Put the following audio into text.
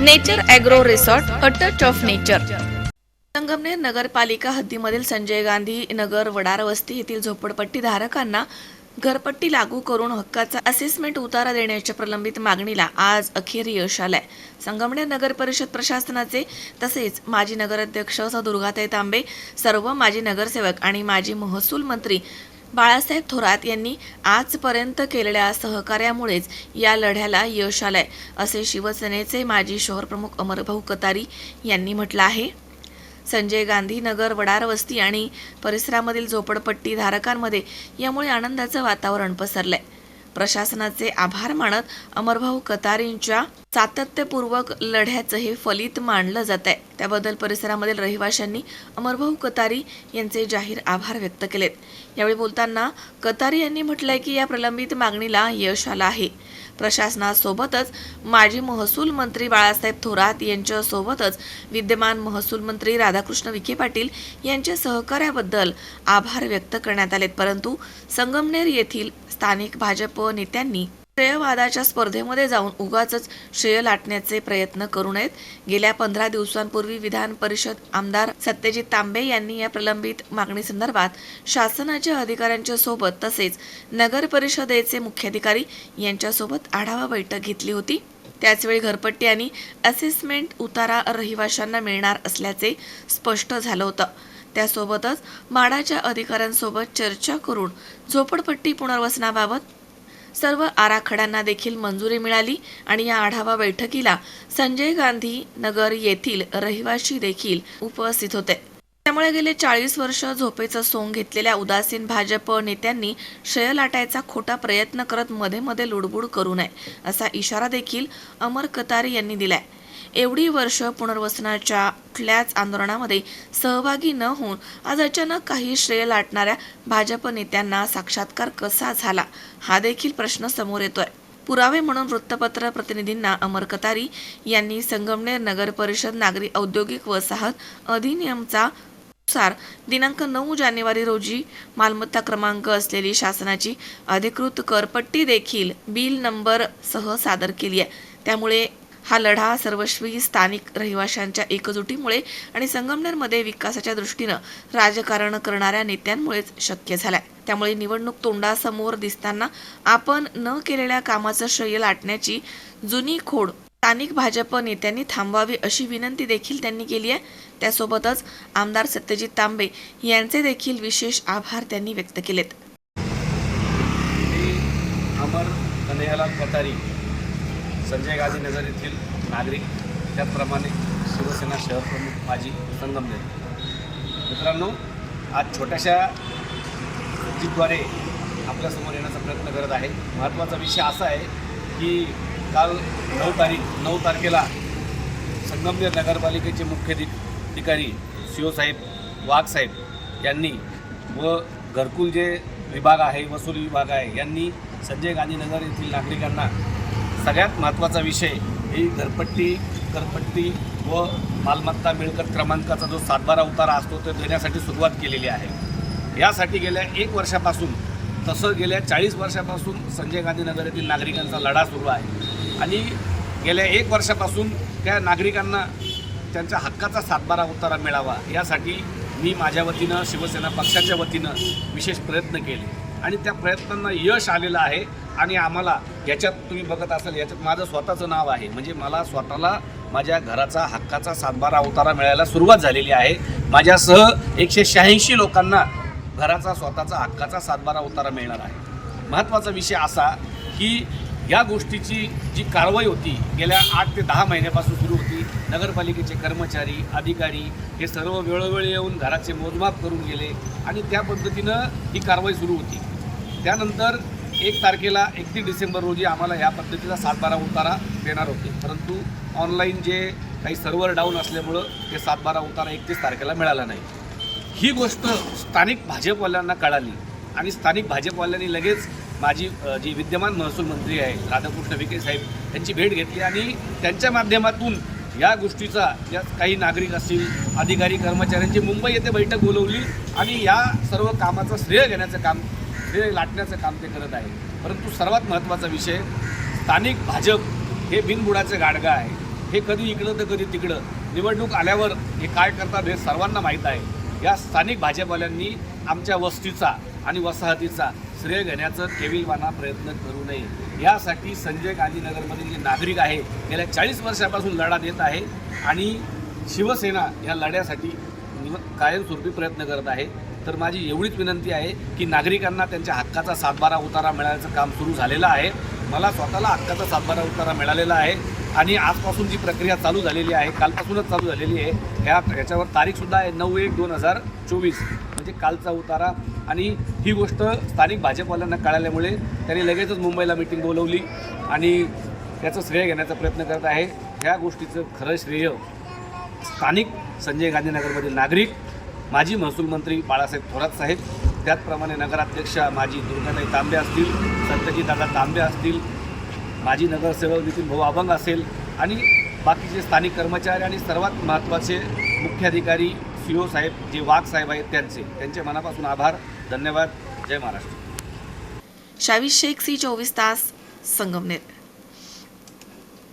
Nature agro resort a touch of nature. Sangamner नगरपालिका हद्दीमधील संजय गांधी नगर वडार वस्ती येथील झोपडपट्टी धारकांना घरपट्टी लागू करून हक्काचा असेसमेंट उतारा देण्याच्या प्रलंबित मागणीला आज अखेर यश आलंय. संगमनेर नगर परिषद प्रशासनाचे तसेच माजी नगराध्यक्ष सौ दुर्गाताई तांबे सर्व माजी नगरसेवक आणि माजी महसूल मंत्री बाळासाहेब थोरात यांनी आजपर्यंत केलेल्या सहकार्यामुळेच या लढ्याला यश आलंय असे शिवसेनेचे माजी शहरप्रमुख अमरभाऊ कतारी यांनी म्हटलं आहे. संजय गांधी नगर वडार वस्ती आणि परिसरामधील झोपडपट्टी धारकांमध्ये यामुळे आनंदाचं वातावरण पसरलंय. प्रशासनाचे आभार मानत अमरभाऊ कतारींच्या सातत्यपूर्वक लढ्याचं हे फलित मानलं जात आहे त्याबद्दल परिसरामधील रहिवाशांनी अमरभाऊ कतारी यांचे जाहीर आभार व्यक्त केलेत. यावेळी बोलताना कतारी यांनी म्हटलंय की या प्रलंबित मागणीला यश आलं आहे. प्रशासनासोबतच माजी महसूल मंत्री बाळासाहेब थोरात यांच्यासोबतच विद्यमान महसूल मंत्री राधाकृष्ण विखे पाटील यांच्या सहकार्याबद्दल आभार व्यक्त करण्यात आलेत. परंतु संगमनेर येथील स्थानिक भाजप नेत्यांनी श्रेयवादाच्या स्पर्धेमध्ये जाऊन उगाच श्रेय लाटण्याचे प्रयत्न करू नयेत. गेल्या पंधरा दिवसांपूर्वी विधान परिषद आमदार सत्यजित तांबे यांनी या प्रलंबित मागणीसंदर्भात शासनाच्या अधिकाऱ्यांच्या सोबत तसेच नगर परिषदेचे मुख्याधिकारी यांच्यासोबत आढावा बैठक घेतली होती. त्याचवेळी घरपट्टी आणि असेसमेंट उतारा रहिवाशांना मिळणार असल्याचे स्पष्ट झालं होतं. त्यासोबतच माडाच्या अधिकाऱ्यांसोबत चर्चा करून झोपडपट्टी पुनर्वसनाबाबत सर्व आराखड्यांना देखील मंजुरी मिळाली आणि या आढावा बैठकीला संजय गांधी नगर येथील रहिवाशी देखील उपस्थित होते. त्यामुळे गेले चाळीस वर्ष झोपेचं सोंग घेतलेल्या उदासीन भाजप नेत्यांनी श्रेय लाटायचा खोटा प्रयत्न करत मध्ये मध्ये लुडबुड करू नये असा इशारा देखील अमर कतारी यांनी दिलाय. एवढी वर्ष पुनर्वसनाच्या कुठल्याच आंदोलनामध्ये सहभागी न होऊन आज अचानक काही श्रेय लाटणाऱ्या भाजप नेत्यांना साक्षात्कार कसा झाला हा देखील प्रश्न समोर येतोय. पुरावे म्हणून वृत्तपत्र प्रतिनिधींना अमर कतारी यांनी संगमनेर नगर परिषद नागरी औद्योगिक वसाहत अधिनियमचा नुसार दिनांक नऊ जानेवारी रोजी मालमत्ता क्रमांक असलेली शासनाची अधिकृत करपट्टी देखील बिल नंबर सह सादर केली आहे. त्यामुळे हा लढा सर्वस्वी स्थानिक रहिवाशांच्या एकजुटीमुळे आणि संगमनेरमध्ये विकासाच्या दृष्टीनं राजकारण करणाऱ्या नेत्यांमुळेच शक्य झालाय. त्यामुळे निवडणूक तोंडासमोर दिसताना आपण न केलेल्या कामाचं श्रेय लाटण्याची जुनी खोड स्थानिक भाजप नेत्यांनी थांबवावी अशी विनंती देखील त्यांनी केली आहे. त्यासोबतच आमदार सत्यजित तांबे यांचे देखील विशेष आभार त्यांनी व्यक्त केलेत. अमर कन्हैयालाल कतारी संजय गांधी नगर येथील नागरिक त्याचप्रमाणे शिवसेना शहर प्रमुख माजी संगमनेर मित्रांनो आज छोट्याशा जीद्वारे आपल्यासमोर येण्याचा प्रयत्न करत आहे. महत्त्वाचा विषय असा आहे की काल नऊ तारीख नऊ तारखेला संगमनेर नगरपालिकेचे मुख्य अधि- अधिकारी शिवसाहेब वाघसाहेब यांनी व घरकुल जे विभाग आहे वसुली विभाग आहे यांनी संजय गांधीनगर येथील नागरिकांना सगळ्यात महत्त्वाचा विषय ही घरपट्टी घरपट्टी व मालमत्ता मिळकत क्रमांकाचा जो सातबारा उतारा असतो तो देण्यासाठी सुरुवात केलेली आहे. यासाठी गेल्या एक वर्षापासून तसं गेल्या चाळीस वर्षापासून संजय गांधी नगर येथील नागरिकांचा लढा सुरू आहे. आणि गेल्या एक वर्षापासून त्या नागरिकांना त्यांच्या हक्काचा सातबारा उतारा मिळावा यासाठी मी माझ्या वतीनं शिवसेना पक्षाच्या वतीनं विशेष प्रयत्न केले. आणि त्या प्रयत्नांना यश आलेलं आहे. आणि आम्हाला याच्यात तुम्ही बघत असाल याच्यात माझं स्वतःचं नाव आहे. म्हणजे मला स्वतःला माझ्या घराचा हक्काचा सातबारा उतारा मिळायला सुरुवात झालेली आहे. माझ्यासह एकशे शहाऐंशी लोकांना घराचा स्वतःचा हक्काचा सातबारा उतारा मिळणार आहे. महत्त्वाचा विषय असा की या गोष्टीची जी कारवाई होती गेल्या आठ ते दहा महिन्यापासून सुरू होती नगरपालिकेचे कर्मचारी अधिकारी हे सर्व वेळोवेळी येऊन घराचे मोजमाप करून गेले आणि त्या पद्धतीनं ही कारवाई सुरू होती. त्यानंतर एक तारखेला एकतीस डिसेंबर रोजी आम्हाला या पद्धतीचा सातबारा उतारा देणार होते. परंतु ऑनलाईन जे काही सर्व्हर डाऊन असल्यामुळं ते सातबारा उतारा एकतीस तारखेला मिळाला नाही. ही गोष्ट स्थानिक भाजपवाल्यांना कळाली आणि स्थानिक भाजपवाल्यांनी लगेच माझी जी विद्यमान महसूल मंत्री आहे राधाकृष्ण विखे साहेब यांची भेट घेतली आणि त्यांच्या माध्यमातून या गोष्टीचा या काही नागरिक असतील अधिकारी कर्मचाऱ्यांची मुंबई येथे बैठक बोलवली आणि या सर्व कामाचं श्रेय घेण्याचं काम श्रेय लाटण्याचं काम ते करत आहे परंतु सर्वात महत्त्वाचा विषय स्थानिक भाजप हे बिनबुडाचं गाडगं आहे. हे कधी इकडं तर कधी तिकडं. निवडणूक आल्यावर हे काय करतात हे सर्वांना माहीत आहे. या स्थानिक भाजपवाल्यांनी आमच्या वस्तीचा आणि वसाहतीचा श्रेय घेण्याचं केविलवाना प्रयत्न करू नये. यासाठी संजय गांधीनगरमधील जे नागरिक आहे गेल्या चाळीस वर्षापासून लढा देत आहे आणि शिवसेना या लढ्यासाठी कायमस्वरूपी प्रयत्न करत आहे. तर माझी एवढीच विनंती आहे की नागरिकांना त्यांच्या हक्काचा सातबारा उतारा मिळायचं काम सुरू झालेलं आहे. मला स्वतःला हक्काचा सातबारा उतारा मिळालेला आहे आणि आजपासून जी प्रक्रिया चालू झालेली आहे कालपासूनच चालू झालेली आहे ह्या ह्याच्यावर तारीखसुद्धा आहे नऊ एक दोन हजार चोवीस. म्हणजे कालचा उतारा आणि ही गोष्ट स्थानिक भाजपवाल्यांना कळाल्यामुळे त्यांनी लगेचच मुंबईला मिटिंग बोलवली आणि त्याचं श्रेय घेण्याचा प्रयत्न करत आहे. ह्या गोष्टीचं खरं श्रेय स्थानिक संजय गांधीनगरमधील नागरिक माजी महसूल मंत्री बाळासाहेब थोरात साहेब त्याचप्रमाणे नगराध्यक्षा माजी दुर्गाताई तांबे असतील संतजी दादा तांबे असतील माजी नगरसेवक नितीन भाऊ अभंग असेल आणि बाकीचे स्थानिक कर्मचारी आणि सर्वात महत्त्वाचे मुख्याधिकारी सी ओ साहेब जे वाघ साहेब आहेत त्यांचे. त्यांचे मनापासून आभार. धन्यवाद. जय महाराष्ट्र. शावी शेख सी चोवीस तास संगमनेर.